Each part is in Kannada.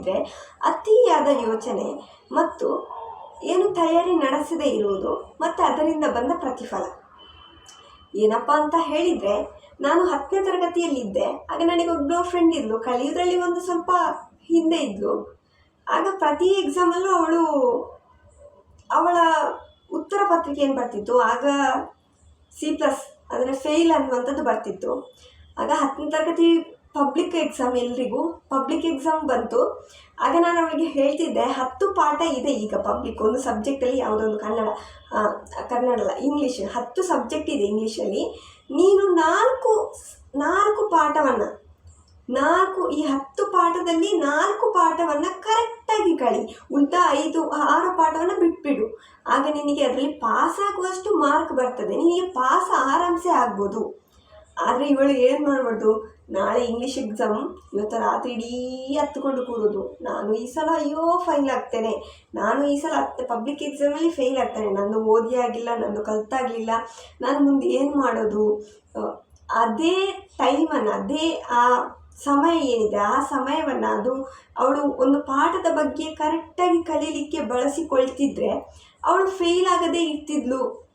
ಹೇಳಿದರೆ ಅತಿಯಾದ ಯೋಚನೆ ಮತ್ತು ಏನು ತಯಾರಿ ನಡೆಸದೇ ಇರುವುದು ಮತ್ತು ಅದರಿಂದ ಬಂದ ಪ್ರತಿಫಲ. ಏನಪ್ಪ ಅಂತ ಹೇಳಿದರೆ, ನಾನು ಹತ್ತನೇ ತರಗತಿಯಲ್ಲಿದ್ದೆ. ಆಗ ನನಗೆ ಒಬ್ಬ ಫ್ರೆಂಡ್ ಇದ್ಲು, ಕಲಿಯೋದ್ರಲ್ಲಿ ಒಂದು ಸ್ವಲ್ಪ ಹಿಂದೆ ಇದ್ಲು. ಆಗ ಪ್ರತಿ ಎಕ್ಸಾಮಲ್ಲೂ ಅವಳು, ಅವಳ ಉತ್ತರ ಪತ್ರಿಕೆ ಏನು ಬರ್ತಿತ್ತು? ಆಗ ಸಿ ಪ್ಲಸ್ ಅಂದರೆ ಫೇಲ್ ಅನ್ನುವಂಥದ್ದು ಬರ್ತಿತ್ತು. ಆಗ ಹತ್ತನೇ ತರಗತಿ ಪಬ್ಲಿಕ್ ಎಕ್ಸಾಮ್ ಎಲ್ರಿಗೂ ಪಬ್ಲಿಕ್ ಎಕ್ಸಾಮ್ ಬಂತು. ಆಗ ನಾನು ಅವಳಿಗೆ ಹೇಳ್ತಿದ್ದೆ, ಹತ್ತು ಪಾಠ ಇದೆ ಈಗ ಪಬ್ಲಿಕ್ ಒಂದು ಸಬ್ಜೆಕ್ಟಲ್ಲಿ ಯಾವುದೊಂದು ಕನ್ನಡ ಕನ್ನಡ ಅಲ್ಲ ಇಂಗ್ಲೀಷ್ ಹತ್ತು ಸಬ್ಜೆಕ್ಟ್ ಇದೆ ಇಂಗ್ಲೀಷಲ್ಲಿ ನೀನು ನಾಲ್ಕು ನಾಲ್ಕು ಪಾಠವನ್ನು, ನಾಲ್ಕು, ಈ ಹತ್ತು ಪಾಠದಲ್ಲಿ ನಾಲ್ಕು ಪಾಠವನ್ನು ಕರೆಕ್ಟಾಗಿ ಕಳಿ. ಉಳಿದ ಐದು, ಆರು ಪಾಠವನ್ನು ಬಿಟ್ಬಿಡು. ಆಗ ನಿನಗೆ ಅದರಲ್ಲಿ ಪಾಸ್ ಆಗುವಷ್ಟು ಮಾರ್ಕ್ ಬರ್ತದೆ. ನಿನಗೆ ಪಾಸ್ ಆರಾಮ್ಸೆ ಆಗ್ಬೋದು. ಆದರೆ ಇವಳು ಏನು ಮಾಡಬಾರ್ದು? ನಾಳೆ ಇಂಗ್ಲೀಷ್ ಎಕ್ಸಾಮ್ ಇವತ್ತು ರಾತ್ರಿ ಇಡೀ ಹತ್ಕೊಂಡು ಕೂರೋದು. ನಾನು ಈ ಸಲ ಅಯ್ಯೋ ಫೈಲ್ ಆಗ್ತೇನೆ. ನಾನು ಈ ಸಲ ಪಬ್ಲಿಕ್ ಎಕ್ಸಾಮಲ್ಲಿ ಫೇಲ್ ಆಗ್ತೇನೆ. ನಂದು ಓದಿ ಆಗಿಲ್ಲ, ನಂದು ಕಲ್ತಾಗಲಿಲ್ಲ. ನಾನು ಮುಂದೆ ಏನು ಮಾಡೋದು? ಅದೇ ಟೈಮನ್ನು ಅದೇ ಆ ಸಮಯ ಏನಿದೆ, ಆ ಸಮಯವನ್ನು ಅದು ಅವಳು ಒಂದು ಪಾಠದ ಬಗ್ಗೆ ಕರೆಕ್ಟಾಗಿ ಕಲೀಲಿಕ್ಕೆ ಬಳಸಿಕೊಳ್ತಿದ್ರೆ, ಅವಳು ಫೇಲ್ ಆಗದೇ ಇರ್ತಿದ್ಲು.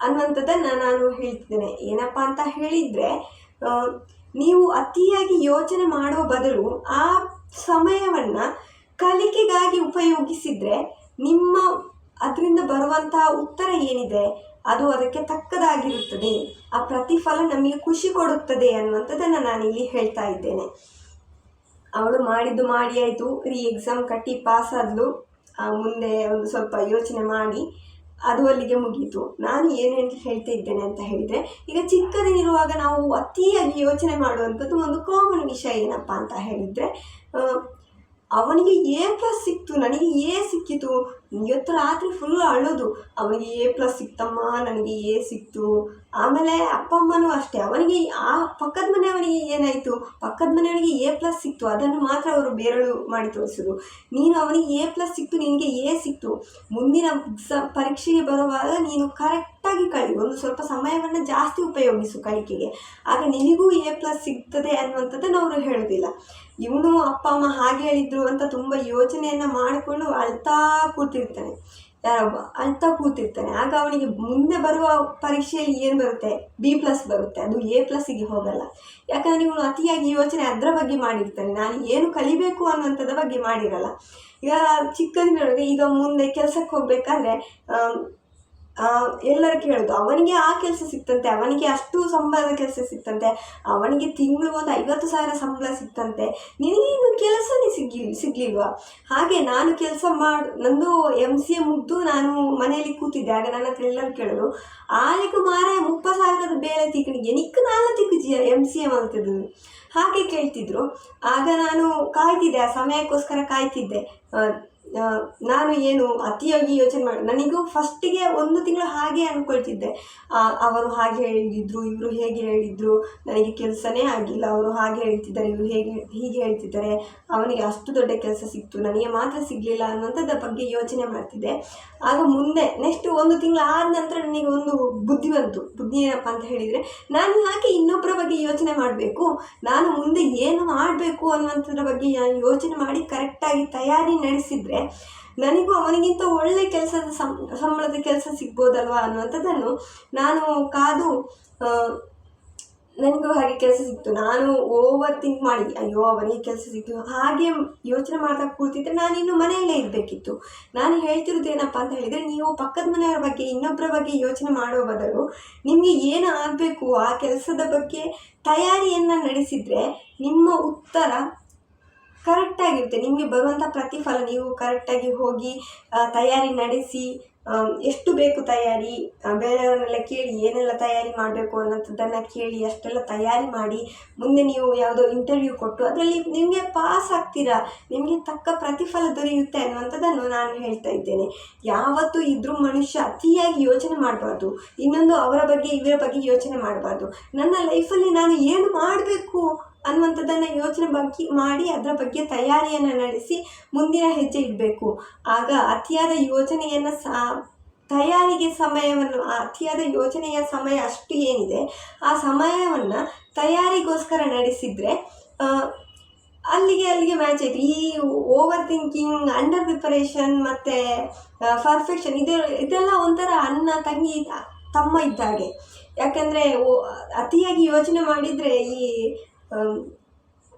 ಅನ್ನುವಂಥದ್ದನ್ನು ನಾನು ಹೇಳ್ತಿದ್ದೇನೆ. ಏನಪ್ಪ ಅಂತ ಹೇಳಿದರೆ ನೀವು ಅತಿಯಾಗಿ ಯೋಚನೆ ಮಾಡುವ ಬದಲು ಆ ಸಮಯವನ್ನು ಕಲಿಕೆಗಾಗಿ ಉಪಯೋಗಿಸಿದರೆ ನಿಮ್ಮ ಅದರಿಂದ ಬರುವಂತಹ ಉತ್ತರ ಏನಿದೆ? ಅದು ಅದಕ್ಕೆ ತಕ್ಕದಾಗಿರುತ್ತದೆ. ಆ ಪ್ರತಿಫಲ ನಮಗೆ ಖುಷಿ ಕೊಡುತ್ತದೆ ಅನ್ನುವಂಥದ್ದನ್ನು ನಾನಿಲ್ಲಿ ಹೇಳ್ತಾ ಇದ್ದೇನೆ. ಅವಳು ಮಾಡಿದ್ದು ಮಾಡಿ ಆಯಿತು. ರೀ ಎಕ್ಸಾಮ್ ಕಟ್ಟಿ ಪಾಸ್ ಆದ್ಲು ಮುಂದೆ ಒಂದು ಸ್ವಲ್ಪ ಯೋಚನೆ ಮಾಡಿ. ಅದು ಅಲ್ಲಿಗೆ ಮುಗೀತು. ನಾನು ಏನೇನು ಹೇಳ್ತಾ ಇದ್ದೇನೆ ಅಂತ ಹೇಳಿದರೆ, ಈಗ ಚಿಕ್ಕದಿರುವಾಗ ನಾವು ಅತಿಯಾಗಿ ಯೋಚನೆ ಮಾಡುವಂಥದ್ದು ಒಂದು ಕಾಮನ್ ವಿಷಯ ಏನಪ್ಪ ಅಂತ ಹೇಳಿದರೆ ಅವನಿಗೆ ಪ್ಲಸ್ ಸಿಕ್ತು, ನನಗೆ ಏ ಸಿಕ್ಕಿತು ಇವತ್ತು ರಾತ್ರಿ ಫುಲ್ ಅಳೋದು. ಅವನಿಗೆ ಎ ಪ್ಲಸ್ ಸಿಕ್ತಮ್ಮ, ನನಗೆ ಎ ಸಿಕ್ತು. ಆಮೇಲೆ ಅಪ್ಪ ಅಮ್ಮನೂ ಅಷ್ಟೇ. ಅವನಿಗೆ ಆ ಪಕ್ಕದ ಮನೆಯವನಿಗೆ ಏನಾಯಿತು? ಪಕ್ಕದ ಮನೆಯವನಿಗೆ ಎ ಪ್ಲಸ್ ಸಿಕ್ತು. ಅದನ್ನು ಮಾತ್ರ ಅವರು ಬೇರಳು ಮಾಡಿ ತೋರಿಸಿದ್ರು. ನೀನು ಅವನಿಗೆ ಎ ಪ್ಲಸ್ ಸಿಕ್ತು, ನಿನಗೆ ಎ ಸಿಕ್ತು. ಮುಂದಿನ ಸ ಪರೀಕ್ಷೆಗೆ ಬರುವಾಗ ನೀನು ಕರೆಕ್ಟಾಗಿ ಕಳಿ. ಒಂದು ಸ್ವಲ್ಪ ಸಮಯವನ್ನು ಜಾಸ್ತಿ ಉಪಯೋಗಿಸು ಕಲಿಕೆಗೆ. ಆಗ ನಿನಗೂ ಎ ಪ್ಲಸ್ ಸಿಗ್ತದೆ ಅನ್ನುವಂಥದ್ದನ್ನು ಅವರು ಹೇಳೋದಿಲ್ಲ. ಇವನು ಅಪ್ಪ ಅಮ್ಮ ಹಾಗೆ ಹೇಳಿದ್ರು ಅಂತ ತುಂಬ ಯೋಚನೆಯನ್ನು ಮಾಡಿಕೊಂಡು ಅಳ್ತಾ ಕೂತಿರ್ತಾನೆ. ಯಾರೊಬ್ಬ ಅಳ್ತಾ ಕೂತಿರ್ತಾನೆ. ಆಗ ಅವನಿಗೆ ಮುಂದೆ ಬರುವ ಪರೀಕ್ಷೆಯಲ್ಲಿ ಏನು ಬರುತ್ತೆ? ಬಿ ಪ್ಲಸ್ ಬರುತ್ತೆ. ಅದು ಎ ಪ್ಲಸ್ಸಿಗೆ ಹೋಗಲ್ಲ. ಯಾಕಂದರೆ ಇವನು ಅತಿಯಾಗಿ ಯೋಚನೆ ಅದರ ಬಗ್ಗೆ ಮಾಡಿರ್ತಾನೆ. ನಾನು ಏನು ಕಲಿಬೇಕು ಅನ್ನುವಂಥದ್ರ ಬಗ್ಗೆ ಮಾಡಿರಲ್ಲ. ಈಗ ಚಿಕ್ಕಂದಿನೊಳಗೆ ಈಗ ಮುಂದೆ ಕೆಲಸಕ್ಕೆ ಹೋಗಬೇಕಾದ್ರೆ ಎಲ್ಲರೂ ಕೇಳೋದು, ಅವನಿಗೆ ಆ ಕೆಲಸ ಸಿಕ್ತಂತೆ, ಅವನಿಗೆ ಅಷ್ಟು ಸಂಬಳದ ಕೆಲಸ ಸಿಕ್ತಂತೆ, ಅವನಿಗೆ ತಿಂಗಳು ಒಂದು ಐವತ್ತು ಸಾವಿರ ಸಂಬಳ ಸಿಕ್ತಂತೆ ಇನ್ನು ಸಿಗ್ಲಿ, ಸಿಗ್ಲಿಲ್ವಾ? ಹಾಗೆ ನಾನು ಕೆಲಸ ಮಾಡಿ, ನಂದು ಎಂ ಸಿ ಎ ಮುಗ್ದು ನಾನು ಮನೆಯಲ್ಲಿ ಕೂತಿದ್ದೆ, ಆಗ ನನ್ನ ಹತ್ರ ಎಲ್ಲರೂ ಕೇಳೋರು ಆಲಿಗೆ ಮಾರ ಮುಪ್ಪ ಸಾವಿರದ ಬೇಳೆ ತಿಕ್ಕಣಿಗೆ ನಿಕ್ಕ ನಾಲ್ಕು ತಿಕ್ಕಿಜಿಯ ಎಂ ಸಿ ಎ ಮಾಡ್ತಿದ್ದು? ಹಾಗೆ ಕೇಳ್ತಿದ್ರು. ಆಗ ನಾನು ಕಾಯ್ತಿದ್ದೆ, ಆ ಸಮಯಕ್ಕೋಸ್ಕರ ಕಾಯ್ತಿದ್ದೆ. ನಾನು ಏನು ಅತಿಯಾಗಿ ಯೋಚನೆ ಮಾಡಿ, ನನಗೂ ಫಸ್ಟಿಗೆ ಒಂದು ತಿಂಗಳು ಹಾಗೆ ಅಂದ್ಕೊಳ್ತಿದ್ದೆ ಅವರು ಹಾಗೆ ಹೇಳಿದ್ರು, ಇವರು ಹೇಗೆ ಹೇಳಿದ್ರು, ನನಗೆ ಕೆಲಸನೇ ಆಗಿಲ್ಲ, ಅವರು ಹಾಗೆ ಹೇಳ್ತಿದ್ದಾರೆ, ಇವರು ಹೇಗೆ, ಹೀಗೆ ಹೇಳ್ತಿದ್ದಾರೆ, ಅವನಿಗೆ ಅಷ್ಟು ದೊಡ್ಡ ಕೆಲಸ ಸಿಕ್ತು, ನನಗೆ ಮಾತ್ರ ಸಿಗಲಿಲ್ಲ ಅನ್ನೋಂಥದ್ರ ಬಗ್ಗೆ ಯೋಚನೆ ಮಾಡ್ತಿದ್ದೆ. ಆಗ ಮುಂದೆ ನೆಕ್ಸ್ಟ್ ಒಂದು ತಿಂಗಳು ಆದ ನಂತರ ನನಗೆ ಒಂದು ಬುದ್ಧಿ ಬಂತು. ಬುದ್ಧಿ ಏನಪ್ಪ ಅಂತ ಹೇಳಿದರೆ, ನಾನು ಯಾಕೆ ಇನ್ನೊಬ್ಬರ ಬಗ್ಗೆ ಯೋಚನೆ ಮಾಡಬೇಕು? ನಾನು ಮುಂದೆ ಏನು ಮಾಡಬೇಕು ಅನ್ನುವಂಥದ್ರ ಬಗ್ಗೆ ಯೋಚನೆ ಮಾಡಿ ಕರೆಕ್ಟಾಗಿ ತಯಾರಿ ನಡೆಸಿದರೆ ನನಗೂ ಅವನಿಗಿಂತ ಒಳ್ಳೆ ಕೆಲಸದ ಸಂ, ಸಂಬಳದ ಕೆಲಸ ಸಿಗ್ಬೋದಲ್ವಾ ಅನ್ನುವಂಥದ್ದನ್ನು ನಾನು ಕಾದು ನನಗೂ ಹಾಗೆ ಕೆಲಸ ಸಿಕ್ತು. ನಾನು ಓವರ್ ಥಿಂಕ್ ಮಾಡಿ, ಅಯ್ಯೋ ಅವನಿಗೆ ಕೆಲಸ ಸಿಕ್ತು. ಹಾಗೆ ಯೋಚನೆ ಮಾಡ್ತಾ ಕೂರ್ತಿದ್ರೆ ನಾನು ಇನ್ನು ಮನೆಯಲ್ಲೇ ಇರಬೇಕಿತ್ತು. ನಾನು ಹೇಳ್ತಿರೋದು ಏನಪ್ಪ ಅಂತ ಹೇಳಿದರೆ, ನೀವು ಪಕ್ಕದ ಮನೆಯವರ ಬಗ್ಗೆ ಇನ್ನೊಬ್ಬರ ಬಗ್ಗೆ ಯೋಚನೆ ಮಾಡುವ ಬದಲು ನಿಮಗೆ ಏನು ಆಗಬೇಕು ಆ ಕೆಲಸದ ಬಗ್ಗೆ ತಯಾರಿಯನ್ನು ನಡೆಸಿದರೆ ನಿಮ್ಮ ಉತ್ತರ ಕರೆಕ್ಟಾಗಿರುತ್ತೆ ನಿಮಗೆ ಬರುವಂಥ ಪ್ರತಿಫಲ ನೀವು ಕರೆಕ್ಟಾಗಿ ಹೋಗಿ ತಯಾರಿ ನಡೆಸಿ ಎಷ್ಟು ಬೇಕು ತಯಾರಿ ಬೇರೆಯವರನ್ನೆಲ್ಲ ಕೇಳಿ ಏನೆಲ್ಲ ತಯಾರಿ ಮಾಡಬೇಕು ಅನ್ನೋಂಥದ್ದನ್ನು ಕೇಳಿ, ಅಷ್ಟೆಲ್ಲ ತಯಾರಿ ಮಾಡಿ, ಮುಂದೆ ನೀವು ಯಾವುದೋ ಇಂಟರ್ವ್ಯೂ ಕೊಟ್ಟು ಅದರಲ್ಲಿ ನಿಮಗೆ ಪಾಸ್ ಆಗ್ತೀರಾ? ನಿಮಗೆ ತಕ್ಕ ಪ್ರತಿಫಲ ದೊರೆಯುತ್ತೆ ಅನ್ನುವಂಥದ್ದನ್ನು ನಾನು ಹೇಳ್ತಾ ಇದ್ದೇನೆ. ಯಾವತ್ತೂ ಇದ್ರೂ ಮನುಷ್ಯ ಅತಿಯಾಗಿ ಯೋಚನೆ ಮಾಡಬಾರ್ದು. ಇನ್ನೊಂದು ಅವರ ಬಗ್ಗೆ, ಇವರ ಬಗ್ಗೆ ಯೋಚನೆ ಮಾಡಬಾರ್ದು. ನನ್ನ ಲೈಫಲ್ಲಿ ನಾನು ಏನು ಮಾಡಬೇಕು? ಅನ್ನುವಂಥದ್ದನ್ನು ಯೋಚನೆ ಬಗ್ಗೆ ಮಾಡಿ ಅದರ ಬಗ್ಗೆ ತಯಾರಿಯನ್ನು ನಡೆಸಿ ಮುಂದಿನ ಹೆಜ್ಜೆ ಇಡಬೇಕು. ಆಗ ಅತಿಯಾದ ಯೋಚನೆಯನ್ನು ಸಾ, ತಯಾರಿಗೆ ಸಮಯವನ್ನು, ಅತಿಯಾದ ಯೋಚನೆಯ ಸಮಯ ಅಷ್ಟು ಏನಿದೆ, ಆ ಸಮಯವನ್ನು ತಯಾರಿಗೋಸ್ಕರ ನಡೆಸಿದರೆ ಅಲ್ಲಿಗೆ ಅಲ್ಲಿಗೆ ಮ್ಯಾಚ್ ಆಯಿತು. ಈ ಓವರ್ ಥಿಂಕಿಂಗ್ ಅಂಡರ್ ಪ್ರಿಪರೇಷನ್ ಮತ್ತು ಪರ್ಫೆಕ್ಷನ್ ಇದು, ಇದೆಲ್ಲ ಒಂಥರ ಅನ್ನ ತಂಗಿ, ತಮ್ಮ ಇದ್ದ ಹಾಗೆ. ಯಾಕಂದರೆ ಅತಿಯಾಗಿ ಯೋಚನೆ ಮಾಡಿದರೆ ಈ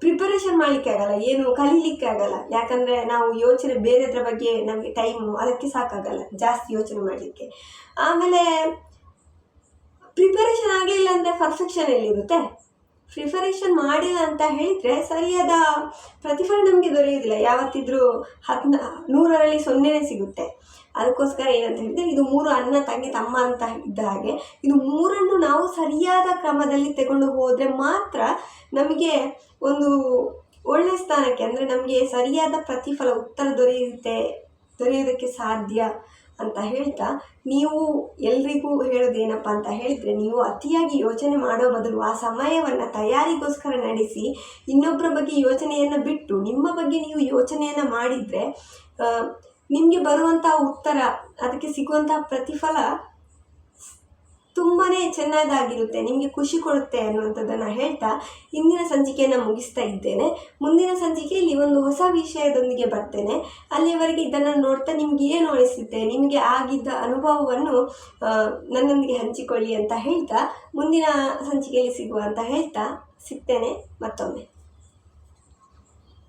ಪ್ರಿಪರೇಷನ್ ಮಾಡಲಿಕ್ಕೆ ಆಗಲ್ಲ, ಏನು ಕಲೀಲಿಕ್ಕೆ ಆಗಲ್ಲ. ಯಾಕಂದರೆ ನಾವು ಯೋಚನೆ ಬೇರೆದ್ರ ಬಗ್ಗೆ ನಮಗೆ ಟೈಮು ಅದಕ್ಕೆ ಸಾಕಾಗಲ್ಲ, ಜಾಸ್ತಿ ಯೋಚನೆ ಮಾಡಲಿಕ್ಕೆ. ಆಮೇಲೆ ಪ್ರಿಪರೇಷನ್ ಆಗಲಿಲ್ಲ ಅಂದರೆ ಪರ್ಫೆಕ್ಷನ್ ಎಲ್ಲಿರುತ್ತೆ? ಪ್ರಿಪರೇಷನ್ ಮಾಡಿಲ್ಲ ಅಂತ ಹೇಳಿದರೆ ಸರಿಯಾದ ಪ್ರತಿಫಲ ನಮಗೆ ದೊರೆಯುವುದಿಲ್ಲ. ಯಾವತ್ತಿದ್ರೂ ಹತ್ತು ನೂರರಲ್ಲಿ ಸೊನ್ನೆನೇ ಸಿಗುತ್ತೆ. ಅದಕ್ಕೋಸ್ಕರ ಏನಂತ ಹೇಳಿದರೆ ಇದು ಮೂರು ಅಣ್ಣ, ತಂಗಿ, ತಮ್ಮ ಅಂತ ಇದ್ದ ಹಾಗೆ ಇದು ಮೂರನ್ನು ನಾವು ಸರಿಯಾದ ಕ್ರಮದಲ್ಲಿ ತಗೊಂಡು ಹೋದರೆ ಮಾತ್ರ ನಮಗೆ ಒಂದು ಒಳ್ಳೆಯ ಸ್ಥಾನಕ್ಕೆ ಅಂದರೆ ನಮಗೆ ಸರಿಯಾದ ಪ್ರತಿಫಲ, ಉತ್ತರ ದೊರೆಯುತ್ತೆ ದೊರೆಯೋದಕ್ಕೆ ಸಾಧ್ಯ. ಅಂತ ಹೇಳ್ತಾ, ನೀವು ಎಲ್ರಿಗೂ ಹೇಳೋದೇನಪ್ಪ ಅಂತ ಹೇಳಿದರೆ, ನೀವು ಅತಿಯಾಗಿ ಯೋಚನೆ ಮಾಡೋ ಬದಲು ಆ ಸಮಯವನ್ನು ತಯಾರಿಗೋಸ್ಕರ ನಡೆಸಿ ಇನ್ನೊಬ್ಬರ ಬಗ್ಗೆ ಯೋಚನೆಯನ್ನು ಬಿಟ್ಟು, ನಿಮ್ಮ ಬಗ್ಗೆ ನೀವು ಯೋಚನೆಯನ್ನು ಮಾಡಿದರೆ ನಿಮಗೆ ಬರುವಂಥ ಉತ್ತರ, ಅದಕ್ಕೆ ಸಿಗುವಂಥ ಪ್ರತಿಫಲ ತುಂಬಾ ಚೆನ್ನಾಗಿರುತ್ತೆ ನಿಮಗೆ ಖುಷಿ ಕೊಡುತ್ತೆ ಅನ್ನುವಂಥದ್ದನ್ನು ಹೇಳ್ತಾ ಇಂದಿನ ಸಂಚಿಕೆಯನ್ನು ಮುಗಿಸ್ತಾ ಇದ್ದೇನೆ. ಮುಂದಿನ ಸಂಚಿಕೆಯಲ್ಲಿ ಒಂದು ಹೊಸ ವಿಷಯದೊಂದಿಗೆ ಬರ್ತೇನೆ. ಅಲ್ಲಿಯವರೆಗೆ ಇದನ್ನು ನೋಡ್ತಾ ನಿಮ್ಗೆ ಏನು ಅನಿಸುತ್ತೆ, ನಿಮಗೆ ಆಗಿದ್ದ ಅನುಭವವನ್ನು ನನ್ನೊಂದಿಗೆ ಹಂಚಿಕೊಳ್ಳಿ ಅಂತ ಹೇಳ್ತಾ ಮುಂದಿನ ಸಂಚಿಕೆಯಲ್ಲಿ ಸಿಗುವ ಅಂತ ಹೇಳ್ತಾ ಸಿಗ್ತೇನೆ ಮತ್ತೊಮ್ಮೆ.